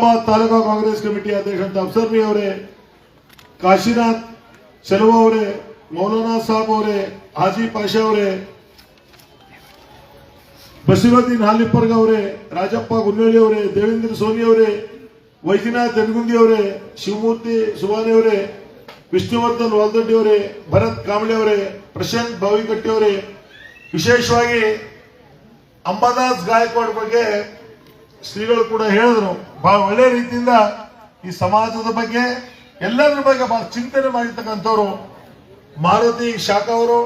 Humnabad taluka Congress committee ಅಧ್ಯಕ್ಷ ಅಫ್ಸರ್ಬಿ ಅವರೇ, ಕಾಶಿನಾಥ್ ಚೆಲುವ ಅವರೇ, ಮೌಲಾನಾ ಸಾಬ್ ಅವರೇ, ಹಾಜಿ ಪಾಷಾ ಅವರೇ ಬಸೀರುದ್ದೀನ್ ಹಾಲಿಪ್ಪರ್ಗ ಅವರೇ, ರಾಜಪ್ಪ ಗುನ್ನಳ್ಳಿ ಅವರೇ, ದೇವೇಂದ್ರ ಸೋನಿ ಅವರೇ, ವೈದ್ಯನಾಥ್ ದನಗುಂದಿ ಅವರೇ, ಶಿವಮೂರ್ತಿ ಸುವಾನಿ ಅವರೇ, ವಿಷ್ಣುವರ್ಧನ್ ವಾಲ್ದೊಡ್ಡಿ ಅವರೇ, ಭರತ್ ಕಾಂಬಳೆ ಅವರೇ, ಪ್ರಶಾಂತ್ ಬಾವಿಕಟ್ಟಿ ಅವರೇ, ವಿಶೇಷವಾಗಿ ಅಂಬಾದಾಸ್ ಗಾಯಕ್ವಾಡ್ ಬಗ್ಗೆ ಶ್ರೀಗಳು ಕೂಡ ಹೇಳಿದ್ರು ಬಹಳ ಒಳ್ಳೆ ರೀತಿಯಿಂದ ಈ ಸಮಾಜದ ಬಗ್ಗೆ ಎಲ್ಲದರ ಬಗ್ಗೆ ಬಹಳ ಚಿಂತನೆ ಮಾಡಿರ್ತಕ್ಕಂಥವ್ರು, ಮಾರುತಿ ಶಾಖಾ ಅವರು,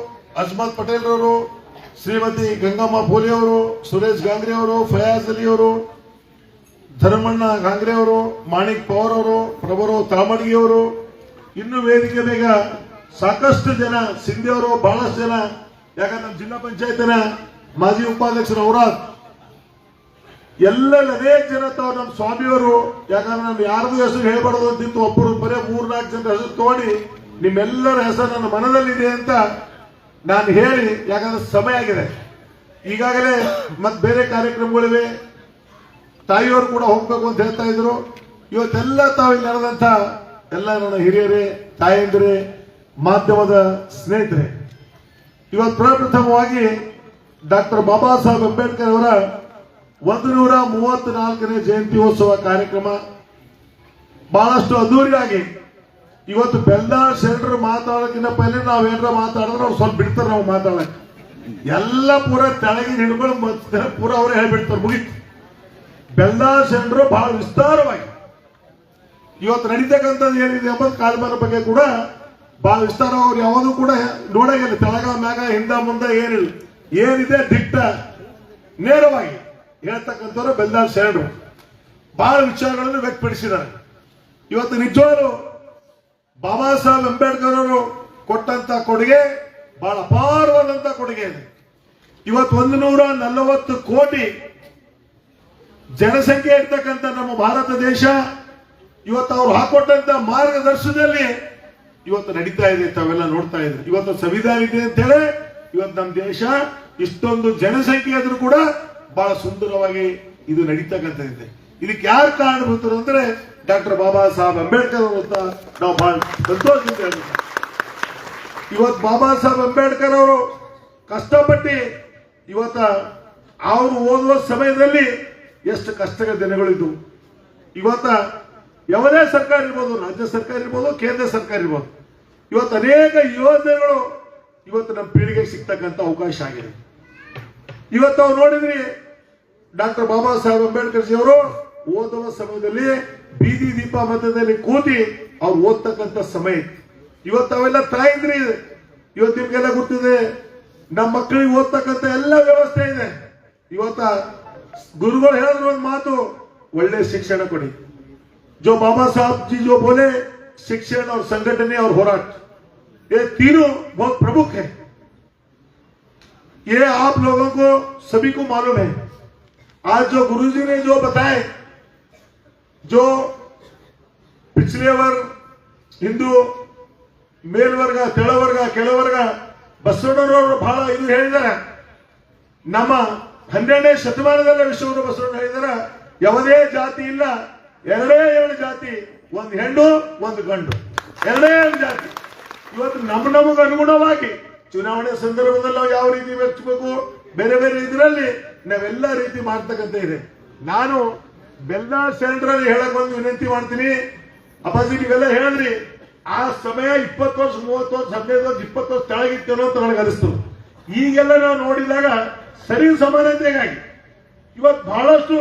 ಅಜ್ಮಲ್ ಪಟೇಲ್ ಅವರು, ಶ್ರೀಮತಿ ಗಂಗಮ್ಮ ಬೋಲಿ ಅವರು, ಸುರೇಶ್ ಗಾಂಗ್ರೆ ಅವರು, ಫಯಾಜ್ ಅಲಿ ಅವರು, ಧರ್ಮಣ್ಣ ಗಾಂಗ್ರೆ ಅವರು, ಮಾಣಿಕ್ ಪವರ್ ಅವರು ಪ್ರಭರು ತಾಮಡ್ಗಿ ಅವರು, ಇನ್ನು ವೇದಿಕೆ ಬೇಗ ಸಾಕಷ್ಟು ಜನ, ಸಿಂಧಿ ಅವರು ಬಹಳಷ್ಟು ಜನ, ಯಾಕಂದ್ರೆ ಜಿಲ್ಲಾ ಪಂಚಾಯತ್ನ ಮಾಜಿ ಉಪಾಧ್ಯಕ್ಷರು ಅವರಾದ್ ಎಲ್ಲ ಅನೇಕ ಜನ ತಾವು ನಮ್ಮ ಸ್ವಾಮಿಯವರು, ಯಾಕಂದ್ರೆ ನಾನು ಯಾರದು ಹೆಸರು ಹೇಳ್ಬಾರ್ದು ಅಂತಿತ್ತು, ಒಬ್ಬರು ಬರೇ ಮೂರ್ನಾಲ್ಕು ಜನರ ಹೆಸರು ತೋಡಿ ನಿಮ್ಮೆಲ್ಲರ ಹೆಸರು ನನ್ನ ಮನದಲ್ಲಿದೆ ಅಂತ ನಾನು ಹೇಳಿ, ಯಾಕಂದ್ರೆ ಸಮಯ ಆಗಿದೆ. ಈಗಾಗಲೇ ಮತ್ತೆ ಬೇರೆ ಕಾರ್ಯಕ್ರಮಗಳಿವೆ. ತಾಯಿಯವರು ಕೂಡ ಹೋಗ್ಬೇಕು ಅಂತ ಹೇಳ್ತಾ ಇದ್ರು. ಇವತ್ತೆಲ್ಲ ತಾವು ನಡೆದಂತ ಎಲ್ಲ ನನ್ನ ಹಿರಿಯರೇ, ತಾಯಂದಿರೇ, ಮಾಧ್ಯಮದ ಸ್ನೇಹಿತರೆ, ಇವತ್ತು ಪ್ರಪ್ರಥಮವಾಗಿ ಡಾಕ್ಟರ್ ಬಾಬಾ ಸಾಹೇಬ್ ಅಂಬೇಡ್ಕರ್ ಅವರ ಒಂದು ನೂರ ಮೂವತ್ನಾಲ್ಕನೇ ಜಯಂತ್ಯೋತ್ಸವ ಕಾರ್ಯಕ್ರಮ ಬಹಳಷ್ಟು ಅದ್ದೂರಿಯಾಗಿ ಇವತ್ತು ಬೆಲ್ದಾಳ್ ಶೆಲ್ಟರ್ ಮಾತಾಡೋಕ್ಕಿಂತ ನಾವು ನಾವೇನಾರ ಮಾತಾಡಿದ್ರೆ ಅವ್ರು ಸ್ವಲ್ಪ ಬಿಡ್ತಾರೆ ನಾವು ಮಾತಾಡಕ್ ಎಲ್ಲ ಪೂರ ತೆಳಗಿನ ಹಿಡ್ಕೊಂಡು ಬರ್ತಾರೆ ಪೂರ ಅವರೇ ಹೇಳ್ಬಿಡ್ತಾರೆ, ಮುಗಿತು. ಬೆಲ್ದಾಳ್ ಶೆಲ್ಟರ್ ಬಹಳ ವಿಸ್ತಾರವಾಗಿ. ಇವತ್ತು ನಡೀತಕ್ಕಂಥದ್ದು ಏನಿದೆ ಎಂಬುದು ಕಾಲ್ಮನ ಬಗ್ಗೆ ಕೂಡ ಬಹಳ ವಿಸ್ತಾರ, ಅವ್ರು ಯಾವುದು ಕೂಡ ನೋಡಂಗಿಲ್ಲ ತೆಳಗ, ಮ್ಯಾಗ, ಹಿಂದ, ಮುಂದೆ ಏನಿಲ್ಲ. ಏನಿದೆ ದಿಟ್ಟ, ನೇರವಾಗಿ. ಹೇಳ್ತಕ್ಕಂಥವ್ರು ಬೆಲ್ದಾಲ್ ಶರಣರು ಬಹಳ ವಿಚಾರಗಳನ್ನು ವ್ಯಕ್ತಪಡಿಸಿದ್ದಾರೆ. ಇವತ್ತು ನಿಜವಾಗ್ಲು ಬಾಬಾ ಸಾಹೇಬ್ ಅಂಬೇಡ್ಕರ್ ಅವರು ಕೊಟ್ಟಂತ ಕೊಡುಗೆ ಬಹಳ ಅಪಾರವಾದಂತ ಕೊಡುಗೆ ಇದೆ. ಇವತ್ತು ಒಂದು ನೂರ ನಲವತ್ತು ಕೋಟಿ ಜನಸಂಖ್ಯೆ ಇರ್ತಕ್ಕಂಥ ನಮ್ಮ ಭಾರತ ದೇಶ, ಇವತ್ತು ಅವ್ರು ಹಾಕೊಟ್ಟಂತ ಮಾರ್ಗದರ್ಶನದಲ್ಲಿ ಇವತ್ತು ನಡೀತಾ ಇದೆ, ತಾವೆಲ್ಲ ನೋಡ್ತಾ ಇದ್ರೆ ಇವತ್ತು ಸಂವಿಧಾನ ಇದೆ ಅಂತ ಹೇಳಿ ಇವತ್ತು ನಮ್ಮ ದೇಶ ಇಷ್ಟೊಂದು ಜನಸಂಖ್ಯೆ ಆದ್ರೂ ಕೂಡ ಬಹಳ ಸುಂದರವಾಗಿ ಇದು ನಡೀತಕ್ಕಂಥದ್ದಿದೆ. ಇದಕ್ಕೆ ಯಾರು ಕಾರಣಭೂತರು ಅಂದ್ರೆ ಡಾಕ್ಟರ್ ಬಾಬಾ ಸಾಹೇಬ್ ಅಂಬೇಡ್ಕರ್ ಅವರು ಅಂತ ನಾವು ಬಹಳ ಸಂತೋಷದಿಂದ ಹೇಳ್ಬೇಕು ಇವತ್ತು ಬಾಬಾ ಸಾಹೇಬ್ ಅಂಬೇಡ್ಕರ್ ಅವರು ಕಷ್ಟಪಟ್ಟು ಇವತ್ತ ಅವರು ಓದುವ ಸಮಯದಲ್ಲಿ ಎಷ್ಟು ಕಷ್ಟದ ದಿನಗಳಿದ್ದವು ಇವತ್ತ ಯಾವುದೇ ಸರ್ಕಾರ ಇರ್ಬೋದು, ರಾಜ್ಯ ಸರ್ಕಾರ ಇರ್ಬೋದು, ಕೇಂದ್ರ ಸರ್ಕಾರ ಇರ್ಬೋದು. ಇವತ್ತು ಅನೇಕ ಯೋಜನೆಗಳು ಇವತ್ತು ನಮ್ಮ ಪೀಳಿಗೆಗೆ ಸಿಗ್ತಕ್ಕಂಥ ಅವಕಾಶ ಆಗಿದೆ. ಇವತ್ತು ಅವ್ರು ನೋಡಿದ್ರಿ ಡಾಕ್ಟರ್ ಬಾಬಾ ಸಾಹೇಬ್ ಅಂಬೇಡ್ಕರ್ ಜಿ ಅವರು ಓದುವ ಸಮಯದಲ್ಲಿ ಬೀದಿ ದೀಪ ಮಧ್ಯದಲ್ಲಿ ಕೂತಿ ಅವ್ರು ಓದ್ತಕ್ಕಂಥ ಸಮಯ ಇತ್ತು. ಇವತ್ತು ಅವೆಲ್ಲ ತಾಯಿದ್ರಿ ಇವತ್ತು ನಿಮ್ಗೆಲ್ಲ ಗೊತ್ತಿದೆ ನಮ್ಮ ಮಕ್ಕಳಿಗೆ ಓದ್ತಕ್ಕಂಥ ಎಲ್ಲ ವ್ಯವಸ್ಥೆ ಇದೆ ಇವತ್ತ ಗುರುಗಳು ಹೇಳಿದ್ರು ಒಂದು ಮಾತು ಒಳ್ಳೆ ಶಿಕ್ಷಣ ಕೊಡಿ जो बाबा साहब जी जो बोले शिक्षण और संगठने और होराट ये तीनों बहुत प्रमुख है ये आप लोगों को सभी को मालूम है आज जो गुरुजी ने जो बताए जो पिछले वर्ग ಹಿಂದೂ ಮೇಲ್ವರ್ಗ ತೆಳವರ್ಗ ಕೆಳವರ್ಗ ಬಸವಣ್ಣನವರು ಬಹಳ ಇದು ಹೇಳಿದ್ದಾರೆ ನಮ್ಮ ಹನ್ನೆರಡನೇ ಶತಮಾನದಲ್ಲೇ ವಿಶ್ವಗುರು ಬಸವಣ್ಣ ಹೇಳಿದಾರ ಯಾವುದೇ ಜಾತಿ ಇಲ್ಲ ಎರಡೇ ಎರಡು ಜಾತಿ ಒಂದು ಹೆಣ್ಣು ಒಂದು ಗಂಡು ಎರಡೇ ಎರಡು ಜಾತಿ ಇವತ್ತು ನಮ್ಮ ನಮಗೆ ಅನುಗುಣವಾಗಿ ಚುನಾವಣೆ ಸಂದರ್ಭದಲ್ಲಿ ನಾವು ಯಾವ ರೀತಿ ಮೆಚ್ಚಬೇಕು? ಬೇರೆ ಬೇರೆ ಇದರಲ್ಲಿ ನಾವೆಲ್ಲ ರೀತಿ ಮಾಡ್ತಕ್ಕಂಥ ಇದೆ. ನಾನು ಬೆಲ್ಲ ಸೆಂಟ್ರಲ್ಲಿ ಹೇಳಕ್ ಒಂದು ವಿನಂತಿ ಮಾಡ್ತೀನಿ. ಅಪ್ಪಾಜಿ ನೀವೆಲ್ಲ ಹೇಳಿದ್ರಿ, ಆ ಸಮಯ ಇಪ್ಪತ್ತು ವರ್ಷ, ಮೂವತ್ತು ವರ್ಷ, ಹದಿನೈದು ವರ್ಷ, ಇಪ್ಪತ್ತು ವರ್ಷ ತೆಳಗಿತ್ತೇನೋ ಅಂತ ನನಗೆ ಅನಿಸ್ತು. ಈಗೆಲ್ಲ ನಾವು ನೋಡಿದಾಗ ಸರಿ ಸಮಾನತೆಗಾಗಿ ಇವತ್ತು ಬಹಳಷ್ಟು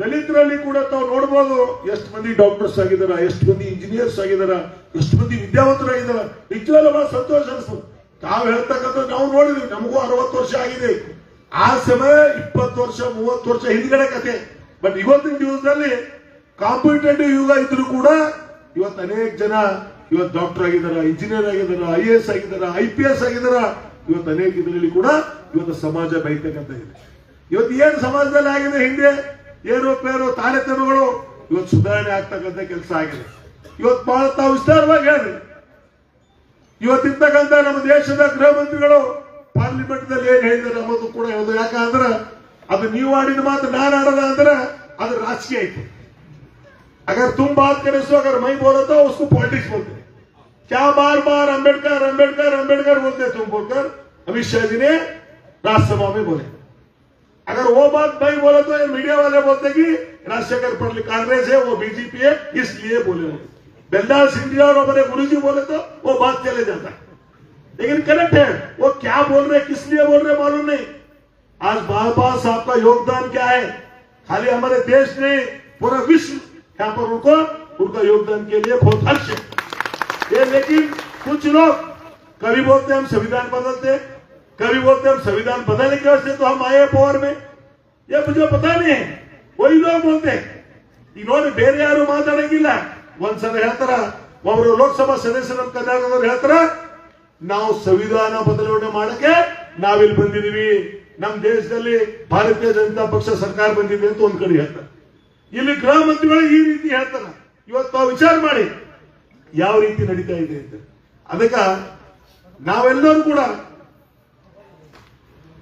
ದಲಿತರಲ್ಲಿ ಕೂಡ ತಾವು ನೋಡ್ಬೋದು, ಎಷ್ಟು ಮಂದಿ ಡಾಕ್ಟರ್ಸ್ ಆಗಿದಾರ, ಎಷ್ಟು ಮಂದಿ ಇಂಜಿನಿಯರ್ಸ್ ಆಗಿದಾರ, ಎಷ್ಟು ಮಂದಿ ವಿದ್ಯಾವಂತರಾಗಿದಾರ. ನಿಜವಾಗ್ಲೂ ಬಹಳ ಸಂತೋಷ ಅನಿಸ್ತು. ತಾವು ಹೇಳ್ತಕ್ಕಂಥ ನಾವು ನೋಡಿದ್ವಿ. ನಮಗೂ ಅರವತ್ತು ವರ್ಷ ಆಗಿದೆ. ಆ ಸಮಯ ಇಪ್ಪತ್ತು ವರ್ಷ, ಮೂವತ್ತು ವರ್ಷ ಹಿಂದ್ಗಡೆ ಕತೆ ಬಟ್ ಇವತ್ತಿನ ದಿವಸದಲ್ಲಿ ಕಾಂಪಿಟೇಟಿವ್ ಯುಗ ಇದ್ರು ಕೂಡ ಇವತ್ತು ಅನೇಕ ಜನ ಇವತ್ತು ಡಾಕ್ಟರ್ ಆಗಿದಾರ ಇಂಜಿನಿಯರ್ ಆಗಿದಾರ ಐ ಎ ಎಸ್ ಆಗಿದಾರ ಐ ಪಿ ಎಸ್ ಆಗಿದಾರ ಇವತ್ತು ಅನೇಕ ಇದರಲ್ಲಿ ಕೂಡ ಇವತ್ತು ಸಮಾಜ ಬೈತಕ್ಕಂತ ಇದೆ. ಇವತ್ತು ಏನು ಸಮಾಜದಲ್ಲಿ ಆಗಿದೆ ಹಿಂದೆ? ಏನೋ ಪೇರು ತಾರತಮ್ಯಗಳು ಇವತ್ತು ಸುಧಾರಣೆ ಆಗ್ತಕ್ಕಂಥ ಕೆಲಸ ಆಗಿದೆ. ಇವತ್ತು ಬಹಳ ತಾವು ವಿಸ್ತಾರವಾಗಿ ಹೇಳಿದ್ರಿ ಇವತ್ತಿರ್ತಕ್ಕಂಥ ನಮ್ಮ ದೇಶದ ಗೃಹ ಮಂತ್ರಿಗಳು ಪಾರ್ಲಿಮೆಂಟ್ ದಲ್ಲಿ ಏನ್ ಹೇಳಿದ್ದಾರೆ ಅನ್ನೋದು ಕೂಡ ಹೇಳೋದು ಯಾಕಂದ್ರೆ ಅದು ನೀವು ಆಡಿದ ಮಾತು ನಾನು ಆಡದ ಅಂದ್ರೆ ಅದು ರಾಜಕೀಯ ಐತಿ अगर तुम बात करे तो अगर मैं बोला तो उसको पॉलिटिक्स बोलते हैं क्या बार बार अंबेडकर अंबेडकर अंबेडकर बोलते तुम बोलकर अमित शाह जी ने राज्यसभा में बोले अगर वो बात नहीं बोले तो ये मीडिया वाले बोलते कि राजशेखर पटेल कांग्रेस है वो बीजेपी है इसलिए बोले होंगे बेलदार सिंधिया और हमारे गुरु जी बोले तो वो बात चले जाता है लेकिन करेक्ट है वो क्या बोल रहे किस लिए बोल रहे मालूम नहीं आज बाबा साहब का योगदान क्या है खाली हमारे देश ने पूरा विश्व यहाँ पर उनको उनका योगदान के लिए बहुत हर्ष है ये लेकिन कुछ लोग कभी बोलते हैं हम संविधान बदलते हैं, कभी बोलते हैं हम संविधान बदलने की वजह से तो हम आए हैं पावर में ये मुझे पता नहीं है वही लोग बोलते हैं ಈಗ ನೋಡಿ ಬೇರೆ ಯಾರು ಮಾತಾಡಂಗಿಲ್ಲ ಒಂದ್ಸಲ ಹೇಳ್ತಾರ ಒಬ್ಬರು ಲೋಕಸಭಾ ಸದಸ್ಯರು ಕಲ್ಯಾಣದವ್ರು ಹೇಳ್ತಾರ, ನಾವು ಸಂವಿಧಾನ ಬದಲಾವಣೆ ಮಾಡಕ್ಕೆ ನಾವಿಲ್ಲಿ ಬಂದಿದೀವಿ ನಮ್ಮ ದೇಶದಲ್ಲಿ ಭಾರತೀಯ ಜನತಾ ಪಕ್ಷ ಸರ್ಕಾರ ಬಂದಿದೆ ಅಂತ ಒಂದ್ ಕಡೆ ಹೇಳ್ತಾರೆ. ಇಲ್ಲಿ ಗೃಹ ಮಂತ್ರಿಗಳು ಈ ರೀತಿ ಹೇಳ್ತಾರ. ಇವತ್ತು ವಿಚಾರ ಮಾಡಿ, ಯಾವ ರೀತಿ ನಡೀತಾ ಇದೆ ಅಂತ. ಅದಕ್ಕ ನಾವೆಲ್ಲರೂ ಕೂಡ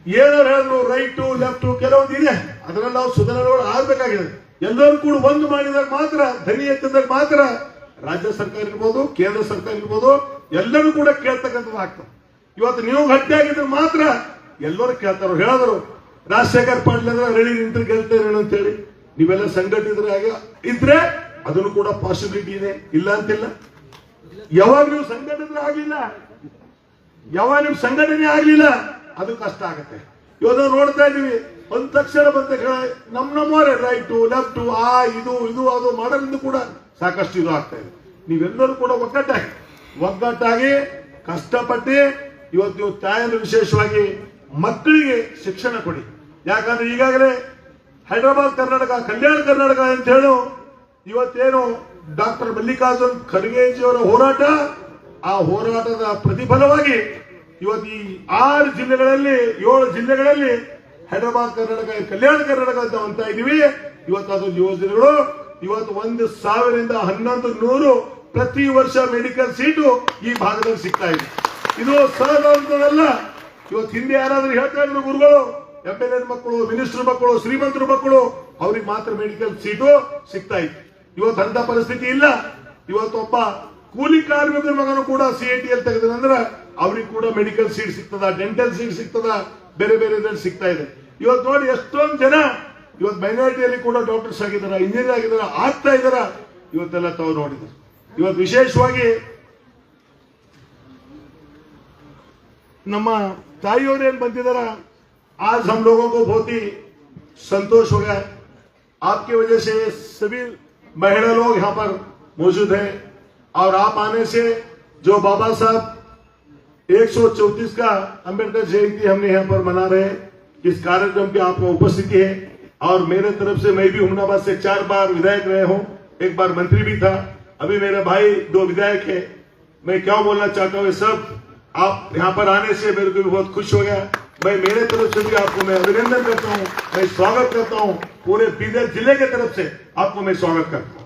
ಏನಾರು ಹೇಳಿದ್ರು, ರೈಟು, ಲೆಫ್ಟು, ಕೆಲವೊಂದು ಇದೆ. ಅದರಲ್ಲಿ ನಾವು ಸುಧಾರಣೆಗಳು ಆಗ್ಬೇಕಾಗಿದೆ. ಎಲ್ಲರೂ ಕೂಡ ಒಂದು ಮಾಡಿದಾಗ ಮಾತ್ರ ಧನಿ ಎತ್ತಿದಾಗ ಮಾತ್ರ ರಾಜ್ಯ ಸರ್ಕಾರ ಇರ್ಬೋದು, ಕೇಂದ್ರ ಸರ್ಕಾರ ಇರ್ಬೋದು, ಎಲ್ಲರೂ ಕೂಡ ಕೇಳ್ತಕ್ಕಂಥದ್ದು ಆಗ್ತದೆ. ಇವತ್ತು ನೀವು ಗಟ್ಟಿಯಾಗಿದ್ರೆ ಮಾತ್ರ ಎಲ್ಲರೂ ಕೇಳ್ತಾರೋ. ಹೇಳಿದ್ರು, ರಾಜಶೇಖರ್ ಪಾಟೀಲ್ ಅಂದ್ರೆ ರೆಡಿ ನಿಂತು ಗೆಲ್ತೇನೆ ಅಂತ ಹೇಳಿ ನೀವೆಲ್ಲ ಸಂಘಟಿತರಾಗ ಇದ್ರೆ ಅದನ್ನು ಕೂಡ ಪಾಸಿಬಿಲಿಟಿ ಇದೆ. ಇಲ್ಲ ಅಂತಿಲ್ಲ. ಯಾವಾಗ ನೀವು ಆಗಲಿಲ್ಲ? ಯಾವಾಗ ನಿಮ್ ಸಂಘಟನೆ ಆಗ್ಲಿಲ್ಲ? ಅದು ಕಷ್ಟ ಆಗತ್ತೆ. ಇವತ್ತು ನೋಡ್ತಾ ಇದೀವಿ ಒಂದ್ ತಕ್ಷಣ ಬಂದ ನಮ್ ನಮ್ಮವರೇ, ರೈಟು, ಲೆಫ್ಟ್, ಆ, ಇದು ಇದು, ಅದು ಮಾಡೋದ್ರಿಂದ ಕೂಡ ಸಾಕಷ್ಟು ಇದು ಆಗ್ತಾ ಇದೆ. ನೀವೆಲ್ಲರೂ ಕೂಡ ಒಗ್ಗಟ್ಟಾಗಿ ಒಗ್ಗಟ್ಟಾಗಿ ಕಷ್ಟಪಟ್ಟು ಇವತ್ತು ನೀವು ತಾಯಂದ್ರೆ ವಿಶೇಷವಾಗಿ ಮಕ್ಕಳಿಗೆ ಶಿಕ್ಷಣ ಕೊಡಿ. ಯಾಕಂದ್ರೆ ಈಗಾಗಲೇ ಹೈದರಾಬಾದ್ ಕರ್ನಾಟಕ, ಕಲ್ಯಾಣ ಕರ್ನಾಟಕ ಅಂತ ಹೇಳು, ಇವತ್ತೇನು ಡಾಕ್ಟರ್ ಮಲ್ಲಿಕಾರ್ಜುನ್ ಖರ್ಗೆಜಿಯವರ ಹೋರಾಟ, ಆ ಹೋರಾಟದ ಪ್ರತಿಫಲವಾಗಿ ಇವತ್ತು ಈ ಆರು ಜಿಲ್ಲೆಗಳಲ್ಲಿ, ಏಳು ಜಿಲ್ಲೆಗಳಲ್ಲಿ ಹೈದರಾಬಾದ್ ಕರ್ನಾಟಕ, ಕಲ್ಯಾಣ ಕರ್ನಾಟಕ ಅಂತ ಅಂತ ಇದೀವಿ ಇವತ್ತು ಅದು ಯೋಜನೆಗಳು ಇವತ್ತು ಒಂದು ಸಾವಿರದಿಂದ ಹನ್ನೊಂದು ನೂರು ಪ್ರತಿ ವರ್ಷ ಮೆಡಿಕಲ್ ಸೀಟು ಈ ಭಾಗದಲ್ಲಿ ಸಿಗ್ತಾ ಇದೆ. ಇದು ಸಹಜವಲ್ಲ ಇವತ್ತು ಹಿಂದೆ ಯಾರಾದ್ರೂ ಹೇಳ್ತಾ ಇದ್ರು ಗುರುಗಳು ಎಂ ಎಲ್ ಎ ಮಕ್ಕಳು ಮಿನಿಸ್ಟರ್ ಮಕ್ಕಳು, ಶ್ರೀಮಂತರ ಮಕ್ಕಳು, ಅವ್ರಿಗೆ ಮಾತ್ರ ಮೆಡಿಕಲ್ ಸೀಟು ಸಿಗ್ತಾ ಇತ್ತು ಇವತ್ತು ಅಂತ ಪರಿಸ್ಥಿತಿ ಇಲ್ಲ. ಇವತ್ತು ಒಬ್ಬ ಕೂಲಿ ಕಾರ್ಮಿಕರ ಮಗನು ಕೂಡ ಸಿ ಐ ಟಿ ಎಲ್ ತೆಗೆದ್ರೆ ಅವ್ರಿಗೆ ಕೂಡ ಮೆಡಿಕಲ್ ಸೀಟ್ ಸಿಗ್ತದ ಡೆಂಟಲ್ ಸೀಟ್ ಸಿಗ್ತದ, ಬೇರೆ ಬೇರೆ ಸಿಗ್ತಾ ಇದೆ. ಇವತ್ತು ನೋಡಿ ಎಷ್ಟೊಂದು ಜನ ಇವತ್ತು ಮೈನಾರಿಟಿಯಲ್ಲಿ ಕೂಡ ಡಾಕ್ಟರ್ಸ್ ಆಗಿದಾರ ಇಂಜಿನಿಯರ್ ಆಗಿದಾರ ಆಗ್ತಾ ಇದಾರ ಇವತ್ತೆಲ್ಲ ತಾವು ನೋಡಿದ್ರು ಇವತ್ತು ವಿಶೇಷವಾಗಿ ನಮ್ಮ ತಾಯಿಯವರು ಏನ್ ಬಂದಿದಾರ आज हम लोगों को बहुत ही संतोष हो गया आपकी वजह से सभी महिला लोग यहाँ पर मौजूद हैं और आप आने से जो बाबा साहब 134 का अंबेडकर जयंती हमने यहाँ पर मना रहे हैं इस कार्यक्रम की आपको उपस्थिति है, और मेरे तरफ़ से मैं भी हुमनाबाद से चार बार विधायक रहे हूँ। एक बार मंत्री भी था। अभी मेरे भाई दो विधायक है। मैं क्या बोलना चाहता हूँ सब आप यहाँ पर आने से मेरे को भी बहुत खुश हो गया। मैं मेरे तरफ़ से भी आपको मैं अभिनंदन करता हूँ, मैं स्वागत करता हूँ। पूरे बीदर ज़िले के तरफ़ से आपको मैं स्वागत करता हूँ।